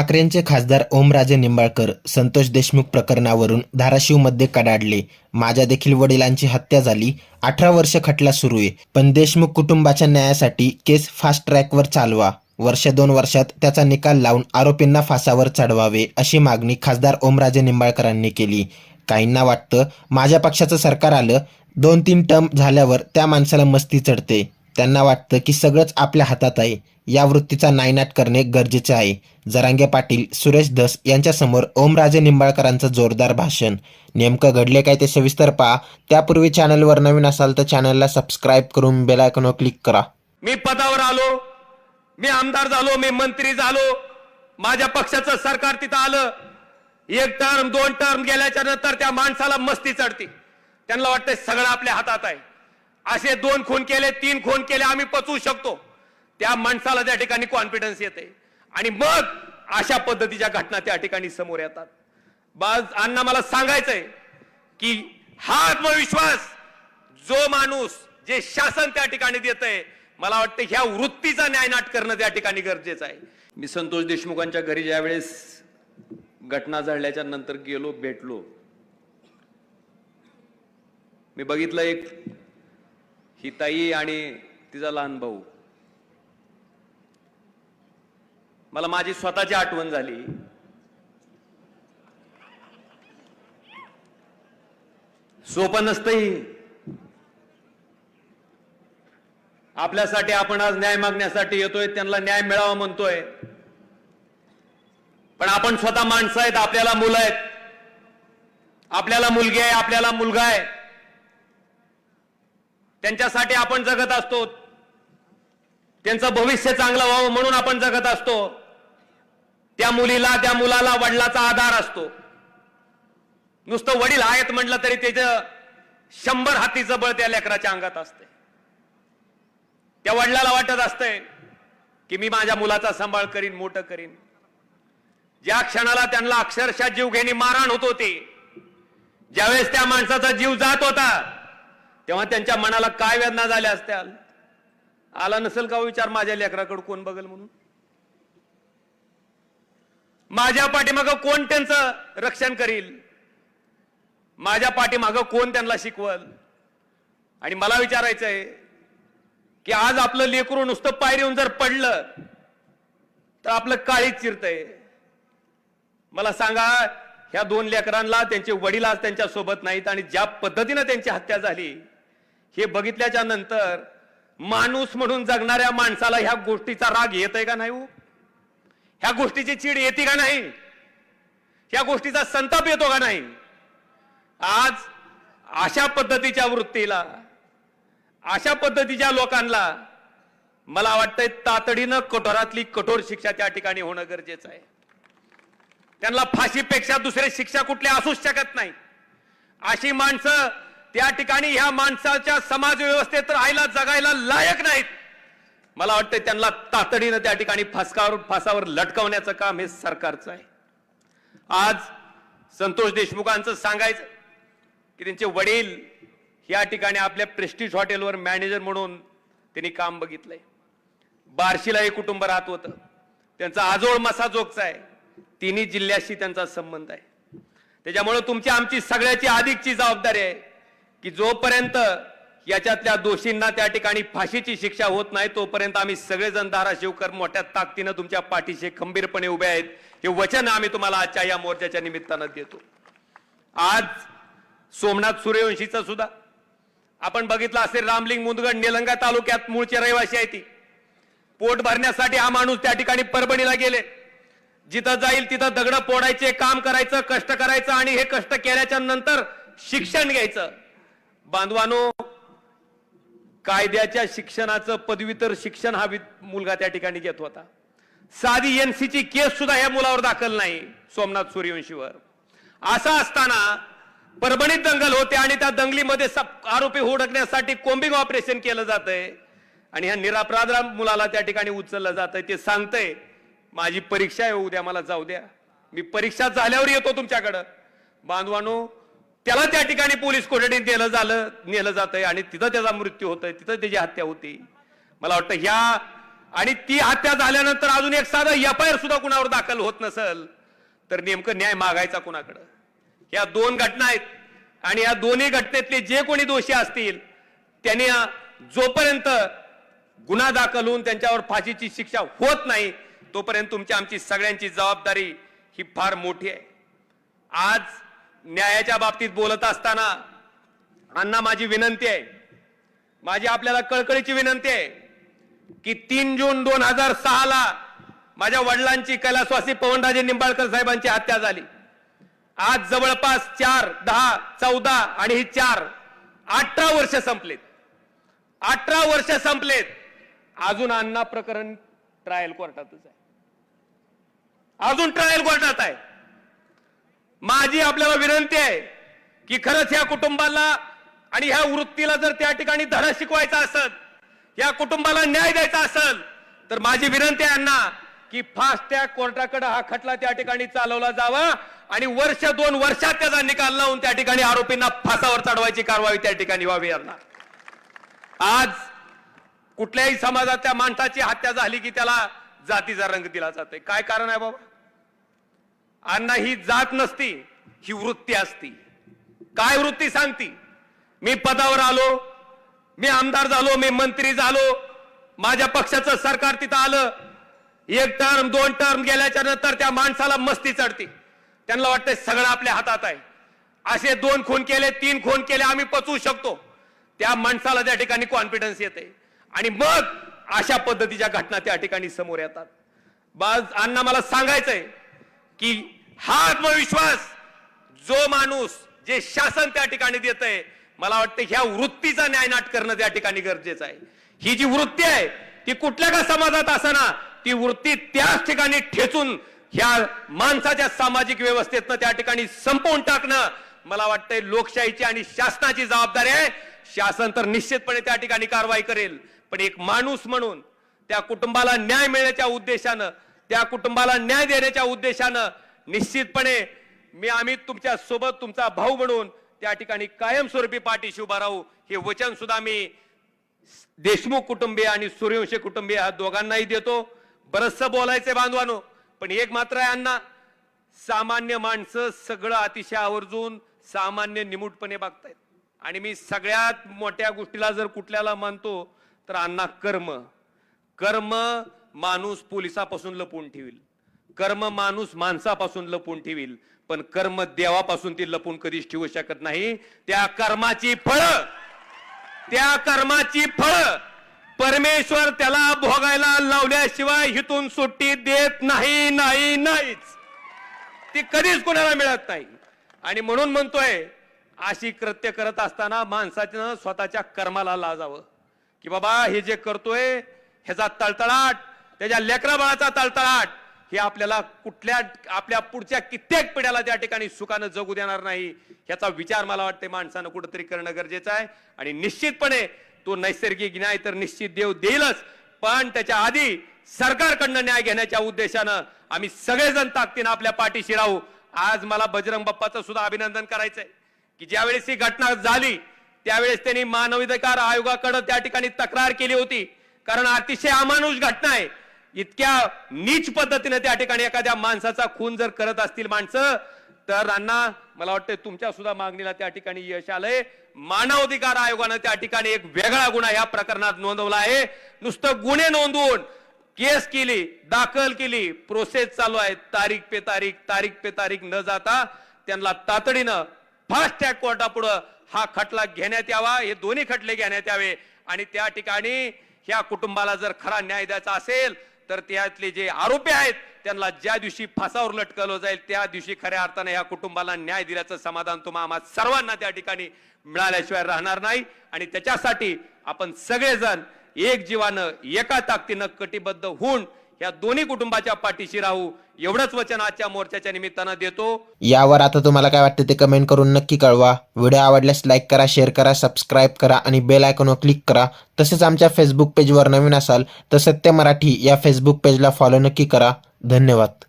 ठाकरेंचे खासदार ओमराजे निंबाळकर संतोष देशमुख प्रकरणावरून धाराशिवमध्ये कडाडले. माझ्या देखील वडिलांची हत्या झाली. अठरा वर्ष खटला सुरू आहे. पण देशमुख कुटुंबाच्या न्यायासाठी केस फास्ट ट्रॅकवर चालवा. वर्ष दोन वर्षात त्याचा निकाल लावून आरोपींना फासावर चढवावे अशी मागणी खासदार ओमराजे निंबाळकरांनी केली. काहींना वाटतं माझ्या पक्षाचं सरकार आलं. दोन तीन टर्म झाल्यावर त्या माणसाला मस्ती चढते. त्यांना वाटतं की सगळंच आपल्या हातात आहे. या वृत्तीचा नायनाट करणे गरजेचे आहे. जरांगे पाटील सुरेश धस यांच्यासमोर ओमराजे निंबाळकरांचं जोरदार भाषण. नेमकं घडले काय ते सविस्तर पहा. त्यापूर्वी चॅनलवर नवीन असाल तर चॅनलला सबस्क्राईब करून बेलायकॉनवर क्लिक करा. मी पदावर आलो. मी आमदार झालो. मी मंत्री झालो. माझ्या पक्षाचं सरकार तिथं आलं. एक टर्म दोन टर्म गेल्याच्यानंतर त्या माणसाला मस्ती चढती. त्यांना वाटतं सगळं आपल्या हातात आहे. असे दोन खून केले तीन खून केले आम्ही पचवू शकतो. त्या माणसाला त्या ठिकाणी कॉन्फिडन्स येते. आणि मग अशा पद्धतीच्या घटना त्या ठिकाणी समोर येतात. बाज अण्णा मला सांगायचंय की हा आत्मविश्वास जो माणूस जे शासन त्या ठिकाणी देत आहे मला वाटतं ह्या वृत्तीचा न्यायनाट करणं त्या ठिकाणी गरजेचं आहे. मी संतोष देशमुखांच्या घरी ज्यावेळेस घटना झाल्याच्यानंतर गेलो भेटलो मी बघितलं एक ही ताई आणि तिचा लहान भाऊ. मला माझी स्वतःची आठवण झाली. सोपं नसतंही. आपल्यासाठी आपण आज न्याय मागण्यासाठी येतोय त्यांना न्याय मिळावा म्हणतोय. पण आपण स्वतः माणसं आहेत आपल्याला मुलं आहेत. आपल्याला मुलगी आहे आपल्याला मुलगा आहे. त्यांच्यासाठी आपण जगत असतो. त्यांचं भविष्य चांगलं व्हावं म्हणून आपण जगत असतो. त्या मुलीला त्या मुलाला वडिलाचा आधार असतो. नुसतं वडील आहेत म्हटलं तरी त्याचं शंभर हातीचं बळ त्या लेकराच्या अंगात असते. त्या वडिलाला वाटत असतंय की मी माझ्या मुलाचा सांभाळ करीन मोठं करीन. ज्या क्षणाला त्यांना अक्षरशः जीव घेणी मारहाण होत होती ज्यावेळेस त्या माणसाचा जीव जात होता तेव्हा त्यांच्या मनाला काय वेदना झाल्या असत्या? आला नसेल का हो विचार माझ्या लेकराकडे? कोण बघेल म्हणून? माझ्या पाठीमागं कोण त्यांचं रक्षण करील? माझ्या पाठीमागं कोण त्यांना शिकवल? आणि मला विचारायचंय की आज आपलं लेकरू नुसतं पायरीहून जर पडलं तर आपलं काळीच चिरतंय. मला सांगा ह्या दोन लेकरांना त्यांचे वडील आज त्यांच्यासोबत नाहीत आणि ज्या पद्धतीनं त्यांची हत्या झाली हे बघितल्याच्या नंतर माणूस म्हणून जगणाऱ्या माणसाला ह्या गोष्टीचा राग येत आहे का नाही हो? ह्या गोष्टीची चीड येते का नाही? ह्या गोष्टीचा संताप येतो का नाही? आज अशा पद्धतीच्या वृत्तीला अशा पद्धतीच्या लोकांना मला वाटतंय तातडीनं कठोरातली कठोर शिक्षा त्या ठिकाणी होणं गरजेचं आहे. त्यांना फाशीपेक्षा दुसरे शिक्षा कुठले असूच शकत नाही. अशी माणसं त्या ठिकाणी ह्या माणसाच्या समाज व्यवस्थेत राहायला जगायला लायक नाहीत. मला वाटतं त्यांना तातडीनं त्या ठिकाणी फासकावर फासावर लटकवण्याचं काम हे सरकारचं आहे. आज संतोष देशमुखांचं सांगायचं की त्यांचे वडील या ठिकाणी आपल्या प्रेस्टिज हॉटेलवर मॅनेजर म्हणून त्यांनी काम बघितलंय. बार्शीला हे कुटुंब राहत होतं. त्यांचा आजोळ मसाजोगचा आहे. तिन्ही जिल्ह्याशी त्यांचा संबंध आहे. त्याच्यामुळे तुमची आमची सगळ्याची अधिकची जबाबदारी आहे. की जोपर्यंत याच्यातल्या दोषींना त्या ठिकाणी फाशीची शिक्षा होत नाही तोपर्यंत आम्ही सगळेजण धाराशिवकर मोठ्या ताकदीनं तुमच्या पाठीशी खंबीरपणे उभे आहेत. हे वचन आम्ही तुम्हाला आजच्या या मोर्चाच्या निमित्तानं देतो. आज सोमनाथ सूर्यवंशीचं सुद्धा. आपण बघितलं असेल रामलिंग मुदगड निलंगा तालुक्यात मूळचे रहिवासी आहे ती. पोट भरण्यासाठी हा माणूस त्या ठिकाणी परभणीला गेले. जिथं जाईल तिथं दगड पोडायचे काम करायचं कष्ट करायचं आणि हे कष्ट केल्याच्यानंतर शिक्षण घ्यायचं. बांधवानो कायद्याच्या शिक्षणाचं पदवीतर शिक्षण हा मुलगा त्या ठिकाणी घेत होता साधी एनसीची केस सुद्धा या मुलावर दाखल नाही सोमनाथ सूर्यवंशीवर. असं असताना परभणीत दंगल होते आणि त्या दंगलीमध्ये सप- आरोपी हुडकण्यासाठी कोम्बिंग ऑपरेशन केलं जातंय आणि ह्या निरापराध मुलाला त्या ठिकाणी उचललं जातंय. ते सांगतंय माझी परीक्षा आहे उद्या मला जाऊ द्या. मी परीक्षा झाल्यावर येतो तुमच्याकडं. बांधवानो त्याला त्या ठिकाणी पोलीस कोठडीत नेलं झालं नेलं जातंय आणि तिथं त्याचा मृत्यू होतोय तिथं त्याची हत्या होती. मला वाटतं ह्या आणि ती हत्या झाल्यानंतर अजून एक साधं एफ आय आर सुद्धा कुणावर दाखल होत नसल तर नेमकं न्याय मागायचा कुणाकडं? या दोन घटना आहेत आणि या दोन्ही घटनेतले जे कोणी दोषी असतील त्यांनी जोपर्यंत गुन्हा दाखल होऊन त्यांच्यावर फाशीची शिक्षा होत नाही तोपर्यंत तुमची आमची सगळ्यांची जबाबदारी ही फार मोठी आहे. आज न्यायाच्या बाबतीत बोलत असताना अण्णा माझी विनंती आहे माझी आपल्याला कळकळीची विनंती आहे की तीन जून दोन हजार सहाला माझ्या वडिलांची कैलासवासी पवनराजे निंबाळकर साहेबांची हत्या झाली. आज जवळपास चार दहा चौदा आणि ही चार अठरा वर्ष संपलेत. अठरा वर्ष संपलेत. अजून अण्णा प्रकरण ट्रायल कोर्टातच आहे. अजून ट्रायल कोर्टात आहे. माझी आपल्याला विनंती आहे की खरंच या कुटुंबाला आणि ह्या वृत्तीला जर त्या ठिकाणी धडा शिकवायचा असेल या कुटुंबाला न्याय द्यायचा असेल तर माझी विनंती आहे यांना की फास्ट त्या कोर्टाकडे हा खटला त्या ठिकाणी चालवला जावा आणि वर्ष दोन वर्षात त्याचा निकाल लावून त्या ठिकाणी आरोपींना फासावर चढवायची कारवाई त्या ठिकाणी व्हावी यांना आज कुठल्याही समाजाच्या माणसाची हत्या झाली की त्याला जातीचा रंग दिला जातोय. काय कारण आहे बाबा? अण्णा ही जात नसती ही वृत्ती असती. काय वृत्ती सांगती? मी पदावर आलो मी आमदार झालो मी मंत्री झालो माझ्या पक्षाचं सरकार तिथं आलं. एक टर्म दोन टर्म गेल्याच्यानंतर त्या माणसाला मस्ती चढती. त्यांना वाटतंय सगळं आपल्या हातात आहे. असे दोन खून केले तीन खून केले आम्ही पचवू शकतो. त्या माणसाला त्या ठिकाणी कॉन्फिडन्स येते आणि मग अशा पद्धतीच्या घटना त्या ठिकाणी समोर येतात. बाज अण्णा मला सांगायचंय की हा आत्मविश्वास जो माणूस जे शासन त्या ठिकाणी देत आहे मला वाटतं ह्या वृत्तीचा न्यायनाट करणं त्या ठिकाणी गरजेचं आहे. ही जी वृत्ती आहे ती कुठल्या का समाजात असताना ती वृत्ती त्याच ठिकाणी ठेचून ह्या माणसाच्या सामाजिक व्यवस्थेतनं त्या ठिकाणी संपवून टाकणं मला वाटतंय लोकशाहीची आणि शासनाची जबाबदारी आहे. शासन तर निश्चितपणे त्या ठिकाणी कारवाई करेल पण एक माणूस म्हणून त्या कुटुंबाला न्याय मिळण्याच्या उद्देशानं त्या कुटुंबाला न्याय देण्याच्या उद्देशानं निश्चितपणे मी आम्ही तुमच्यासोबत तुमचा भाऊ म्हणून त्या ठिकाणी कायमस्वरूपी पाठीशी उभा राहू. हे वचन सुद्धा मी देशमुख कुटुंबीय आणि सूर्यवंशी कुटुंबीय ह्या दोघांनाही देतो. बरचसं बोलायचे बांधवानो पण एक मात्र आहे अण्णा सामान्य माणसं सगळं अतिशय आवर्जून सामान्य निमूटपणे बघतायत. आणि मी सगळ्यात मोठ्या गोष्टीला जर कुठल्याला मानतो तर अण्णा कर्म. कर्म माणूस पोलिसापासून लपवून ठेवील. कर्म माणूस माणसापासून लपवून ठेवील. पण कर्म देवापासून ती लपून कधीच ठेवू शकत नाही. त्या कर्माची फळ त्या कर्माची फळ परमेश्वर त्याला भोगायला लावल्याशिवाय हिथून सुट्टी देत नाही नाही नाहीच. ती कधीच कोणाला मिळत नाही. आणि म्हणून म्हणतोय अशी कृत्य करत असताना माणसानं स्वतःच्या कर्माला लाजावं. की बाबा हे जे करतोय ह्याचा तळतळाट त्याच्या लेकराबाळाचा तळतळाट हे आपल्याला कुठल्या आपल्या पुढच्या कित्येक पिढ्याला त्या ठिकाणी सुखानं जगू देणार नाही ह्याचा विचार मला वाटते माणसानं कुठंतरी करणं गरजेचं आहे. आणि निश्चितपणे तो नैसर्गिक न्याय तर निश्चित देव देईलच पण त्याच्या आधी सरकारकडनं न्याय घेण्याच्या उद्देशानं आम्ही सगळेजण ताकदीनं आपल्या पाठीशी राहू. आज मला बजरंग बाप्पाचं सुद्धा अभिनंदन करायचंय की ज्यावेळेस ही घटना झाली त्यावेळेस त्यांनी मानवाधिकार आयोगाकडे त्या ठिकाणी तक्रार केली होती. कारण अतिशय अमानुष घटना आहे. इतक्या नीच पद्धतीने त्या ठिकाणी एखाद्या माणसाचा खून जर करत असतील माणसं तर अण्णा मला वाटतं तुमच्या सुद्धा मागणीला त्या ठिकाणी यश आलंय. मानवाधिकार आयोगानं त्या ठिकाणी एक वेगळा गुन्हा या प्रकरणात नोंदवला आहे. नुसतं गुन्हे नोंदवून केस केली दाखल केली प्रोसेस चालू आहे. तारीख पे तारीख तारीख पे तारीख न जाता त्यांना तातडीनं फास्ट ट्रॅक कोर्टापुढं हा खटला घेण्यात यावा. हे दोन्ही खटले घेण्यात यावे. आणि त्या ठिकाणी ह्या कुटुंबाला जर खरा न्याय द्यायचा असेल तर त्यातले जे आरोपी आहेत त्यांना ज्या दिवशी फासावर लटकवलं जाईल त्या दिवशी खऱ्या अर्थाने या कुटुंबाला न्याय दिल्याचं समाधान तुम्हा आम्हा सर्वांना त्या ठिकाणी मिळाल्याशिवाय राहणार नाही. आणि त्याच्यासाठी आपण सगळेजण एक जीवानं एका ताकदीनं कटिबद्ध होऊन या दोन्ही कुटुंबाच्या पाठीशी राहू. एवढंच वचन आजच्या मोर्चाच्या निमित्तानं देतो. यावर आता तुम्हाला काय वाटतं ते कमेंट करून नक्की कळवा. व्हिडिओ आवडल्यास लाईक करा शेअर करा सबस्क्राईब करा आणि बेल आयकॉनवर क्लिक करा. तसेच आमच्या फेसबुक पेजवर नवीन असाल तर सत्य मराठी या फेसबुक पेजला फॉलो नक्की करा. धन्यवाद.